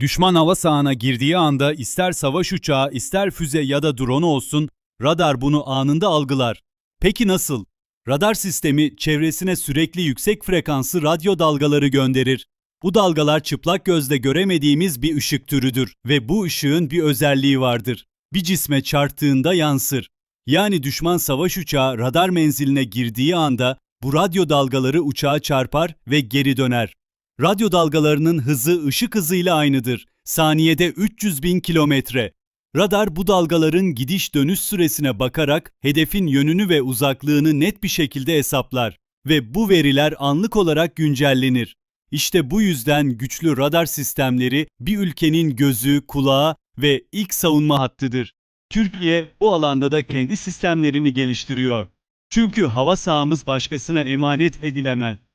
Düşman hava sahana girdiği anda ister savaş uçağı, ister füze ya da drone olsun, radar bunu anında algılar. Peki nasıl? Radar sistemi çevresine sürekli yüksek frekanslı radyo dalgaları gönderir. Bu dalgalar çıplak gözle göremediğimiz bir ışık türüdür ve bu ışığın bir özelliği vardır. Bir cisme çarptığında yansır. Yani düşman savaş uçağı radar menziline girdiği anda bu radyo dalgaları uçağa çarpar ve geri döner. Radyo dalgalarının hızı ışık hızıyla aynıdır. Saniyede 300 bin kilometre. Radar bu dalgaların gidiş dönüş süresine bakarak hedefin yönünü ve uzaklığını net bir şekilde hesaplar ve bu veriler anlık olarak güncellenir. İşte bu yüzden güçlü radar sistemleri bir ülkenin gözü, kulağı ve ilk savunma hattıdır. Türkiye bu alanda da kendi sistemlerini geliştiriyor. Çünkü hava sahamız başkasına emanet edilemez.